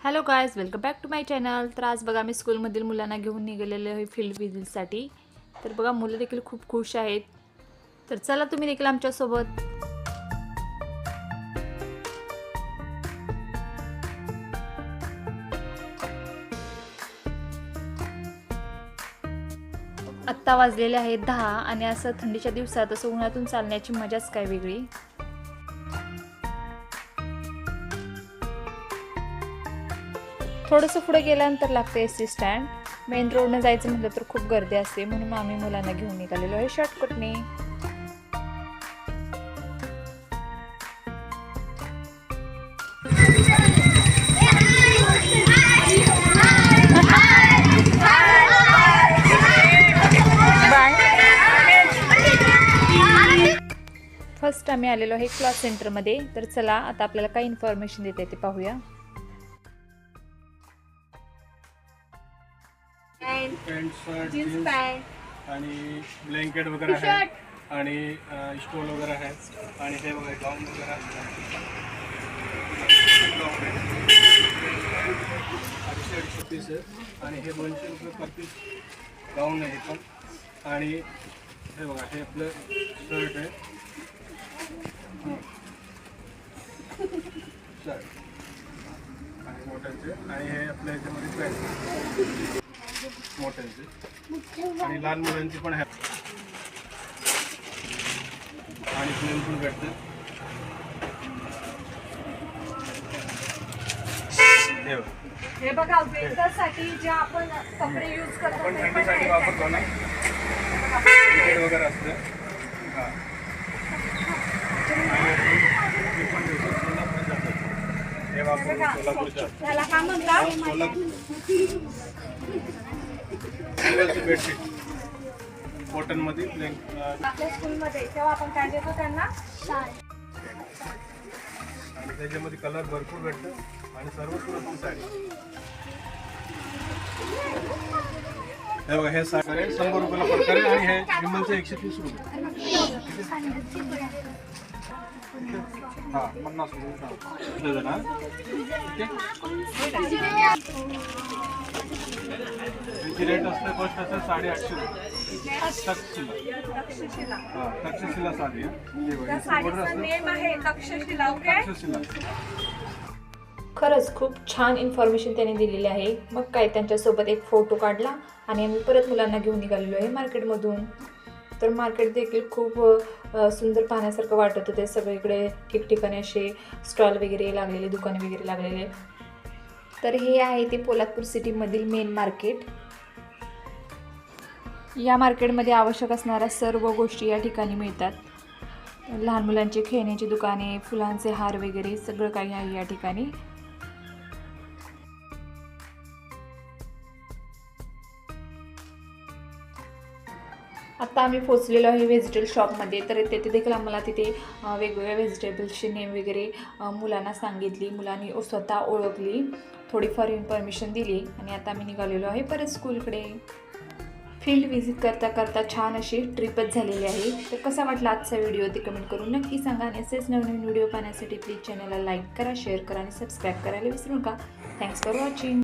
Hello guys welcome back to my channel तर आज बघा मी स्कूलमधील मुलांना घेऊन निघालेले आहे फील्ड विजिटसाठी तर बघा मुलं देखील खूप खुश आहेत. तर चला तुम्ही देखील आमच्यासोबत. आत्ता वाजलेले आहेत दहा आणि असं थंडीच्या दिवसात असं उन्हातून चालण्याची मजाच काय वेगळी. थोडंसं पुढे गेल्यानंतर लागतं एस सी स्टँड. मेन रोडनं जायचं म्हटलं तर खूप गर्दी असते म्हणून आम्ही मुलांना घेऊन निघालेलो आहे शॉर्टकटने फर्स्ट आम्ही आलेलो आहे क्लास सेंटरमध्ये तर चला आता आपल्याला काय इन्फॉर्मेशन देते ते पाहूया. पॅन्ट शर्ट जीन्स पॅन्ट आणि ब्लँकेट वगैरे आहे. आणि स्टोल वगैरे आहे. आणि हे वगैरे गाऊन वगैरे अडीचशे अडीचशे पीस आहे. आणि हे दोनशे रुपये पर पीस गाऊन आहे पण. आणि हे बघा हे आपलं शर्ट आहे. शर्ट आणि मोठ्यांचे. आणि हे आपल्या ह्याच्यामध्ये पॅन्ट मोठ्यांचे आणि लहान मुलांची पण आणि प्लेन पण भेटते. हे बघ. विंटरसाठी जे आपण कपडे यूज करतो आपण थंडीसाठी. वापरतो ना? वगैरे असतं. हां. वापरून सोलापूरच्या सोलापूर. बेडशीट कॉटनमध्ये प्लेन आपल्या स्कूलमध्ये तेव्हा आपण काय देतो त्यांना? आणि त्याच्यामध्ये कलर भरपूर भेटतं आणि सर्व सुरक्षित साडी. हे बघा हे साखर आहे. शंभर रुपयाला प्रकार आहे. आणि हे विमलचे एकशे तीस रुपये. हा पन्नास रुपये. डझन? ठीक. आहे? त्याची रेट असते फर्स्ट असते साडेआठशे रुपये तक्षशिला. तक्षशिला. हा तक्षशिला साडी आहे हे बघा, त्या border साडीचं असतं. नेम आहे तक्षशिला ओके तक्षशिला. खरंच खूप छान इन्फॉर्मेशन त्यांनी दिलेली आहे. मग काय त्यांच्यासोबत एक फोटो काढला आणि आम्ही परत मुलांना घेऊन निघालेलो आहे मार्केटमधून. तर मार्केट देखील खूप अ, सुंदर पाहण्यासारखं वाटत होते. सगळीकडे ठिकठिकाणी असे स्टॉल वगैरे लागलेले दुकाने वगैरे लागलेले. तर हे आहे ते पोलादपूर सिटीमधील मेन मार्केट या मार्केटमध्ये आवश्यक असणाऱ्या सर्व गोष्टी या ठिकाणी मिळतात. लहान मुलांची खेळण्याची दुकाने फुलांचे हार वगैरे सगळं काही आहे या ठिकाणी. आत्ता आम्ही पोचलेलो आहे व्हेजिटेबल शॉपमध्ये तर तेथे देखील आम्हाला तिथे वेगवेगळ्या व्हेजिटेबल्सचे नेम वगैरे मुलांना सांगितली. मुलांनी स्वतः ओळखली. थोडीफार इन्फॉर्मेशन दिली आणि आता आम्ही निघालेलो आहे परत स्कूलकडे फील्ड व्हिजिट करता करता छान अशी ट्रिपच झालेली आहे. तर कसा वाटला आजचा व्हिडिओ ते कमेंट करून नक्की सांगा आणि असेच नवनवीन व्हिडिओ पाहण्यासाठी प्लीज चॅनलला लाईक करा शेअर करा आणि सबस्क्राईब करायला विसरू नका. Thanks for watching